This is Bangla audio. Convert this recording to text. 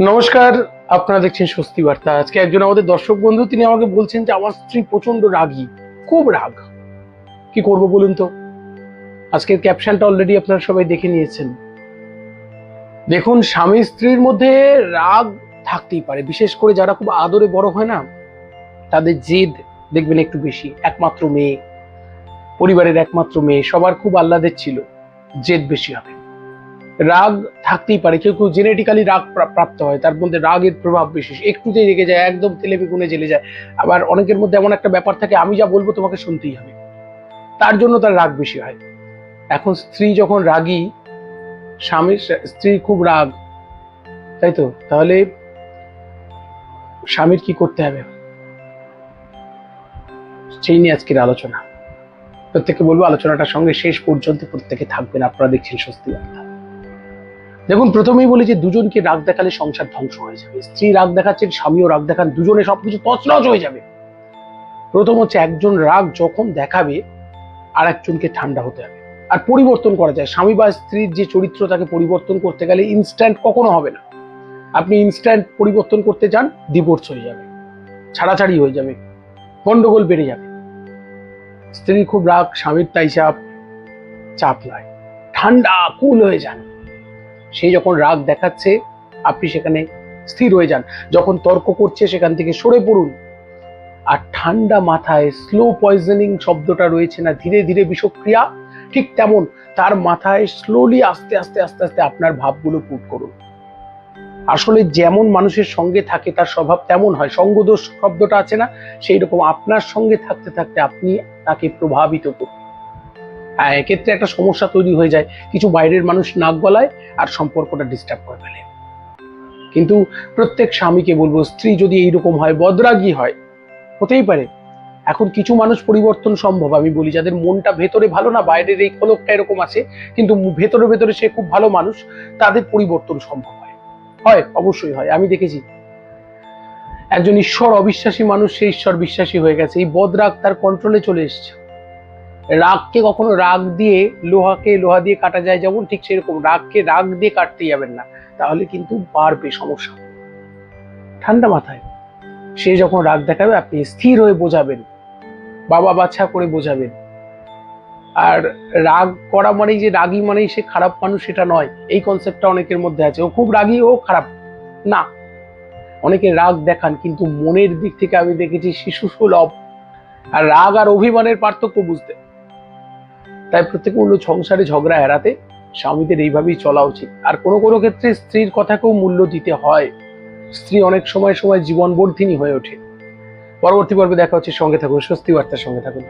নমস্কার, আপনারা দেখছেন স্বস্তি বার্তা। আজকে একজন আমাদের দর্শক বন্ধু, তিনি আমাকে বলছেন যে আমার স্ত্রী প্রচণ্ড রাগী, খুব রাগ। কি করব বলুন তো? আজকের ক্যাপশনটা অলরেডি আপনারা সবাই দেখে নিয়েছেন। দেখুন, স্বামী স্ত্রীর মধ্যে রাগ থাকতেই পারে। বিশেষ করে যারা খুব আদরে বড় হয় না, তাদের জেদ দেখবেন একটু বেশি। একমাত্র মেয়ে, পরিবারের একমাত্র মেয়ে, সবার খুব আহ্লাদের ছিল, জেদ বেশি হবে। রাগ থাকতেই পারে, কেউ কেউ জেনেটিক্যালি রাগ প্রাপ্ত হয়, তার মধ্যে রাগের প্রভাব বিশেষ, একটুতেই রেগে যায়, একদম তেলে বেগুনে জেলে যায়। আবার অনেকের মধ্যে এমন একটা ব্যাপার থাকে, আমি যা বলব তোমাকে শুনতেই হবে। তার জন্য তার রাগ বেশি হয়। এখন স্ত্রী যখন রাগী, স্বামীর স্ত্রীর খুব রাগ, তাই তো? তাহলে স্বামীর কি করতে হবে? সেই নিয়ে আজকের আলোচনা। প্রত্যেকে বলব, আলোচনাটার সঙ্গে শেষ পর্যন্ত প্রত্যেকে থাকবেন, আপনারা দেখছেন স্বস্তি বার্তা। দেখুন, প্রথমেই বলি যে দুজনকে রাগ দেখালে সংসার ধ্বংস হয়ে যাবে। স্ত্রী রাগ দেখাচ্ছেন, স্বামীও রাগ দেখান, দুজনে সবকিছু তছনছ হয়ে যাবে। প্রথম হচ্ছে একজন রাগ যখন দেখাবে আর একজনকে ঠান্ডা হতে হবে। আর পরিবর্তন করা যায়। স্বামী বা স্ত্রীর যে চরিত্র, তাকে পরিবর্তন করতে গেলে ইনস্ট্যান্ট কখনো হবে না। আপনি ইনস্ট্যান্ট পরিবর্তন করতে চান ডিভোর্স হয়ে যাবে। ছাড়াছাড়ি হয়ে যাবে। গন্ডগোল বেড়ে যাবে। স্ত্রীর খুব রাগ, স্বামীর তাই চাপ চাপ নয় ঠান্ডা, কুল হয়ে যান। সে যখন রাগ দেখাচ্ছে, আপনি সেখানে স্থির হয়ে যান। যখন তর্ক করছে, সেখান থেকে সরে পড়ুন। আর ঠান্ডা মাথায় স্লো পয়জনিং শব্দটা রয়েছে না, ধীরে ধীরে বিষক্রিয়া, ঠিক তেমন তার মাথায় স্লোলি আস্তে আস্তে আস্তে আস্তে আপনার ভাবগুলো পুট করুন। আসলে যেমন মানুষের সঙ্গে থাকে, তার স্বভাব তেমন হয়। সঙ্গদোষ শব্দটা আছে না সেই রকম আপনার সঙ্গে থাকতে থাকতে আপনি তাকে প্রভাবিত করুন। এক্ষেত্রে একটা সমস্যা তৈরি হয়ে যায়। কিছু বাইরের মানুষ নাক গলায় আর সম্পর্কটা ডিস্টার্ব করে ফেলে। কিন্তু প্রত্যেক স্বামীকে বলব, স্ত্রী যদি এইরকম হয়, বদরাগী হয়, হতেই পারে। এখন কিছু মানুষ পরিবর্তন সম্ভব। আমি বলি, যাদের মনটা ভেতরে ভালো না, বাইরের এই খোলকটা এরকম আছে, কিন্তু ভেতরে ভেতরে সে খুব ভালো মানুষ, তাদের পরিবর্তন সম্ভব হয়। হয়, অবশ্যই হয়। আমি দেখেছি। একজন ঈশ্বর অবিশ্বাসী মানুষ, সে ঈশ্বর বিশ্বাসী হয়ে গেছে। এই বদরাগ তার কন্ট্রোলে চলে এসছে। রাগকে কখনো রাগ দিয়ে লোহাকে লোহা দিয়ে কাটা যায় যেমন ঠিক সেরকম রাগকে রাগ দিয়ে কাটতে যাবেন না, তাহলে কিন্তু বাড়বে সমস্যা। ঠান্ডা মাথায় সে যখন রাগ দেখাবে, আপনি স্থির হয়ে বোঝাবেন, বাবা বাচ্চা করে বোঝাবেন। আর রাগ করা মানেই যে রাগী মানেই সে খারাপ মানুষ সেটা নয়, এই কনসেপ্টটা অনেকের মধ্যে আছে। ও খুব রাগী, ও খারাপ। না, অনেকে রাগ দেখান, কিন্তু মনের দিক থেকে আমি দেখেছি শিশু সুলভ আর রাগ আর অভিমানের পার্থক্য বুঝতে। তাই প্রত্যেকে মূল্য সংসারে ঝগড়া এড়াতে স্বামীদের এইভাবেই চলা উচিত। আর কোনো কোনো ক্ষেত্রে স্ত্রীর কথাকেও মূল্য দিতে হয়। স্ত্রী অনেক সময় সময় জীবন বর্ধিনী হয়ে ওঠে। পরবর্তী পর্বে দেখা হচ্ছে। সঙ্গে থাকুন স্বস্তি বার্তার সঙ্গে থাকুন।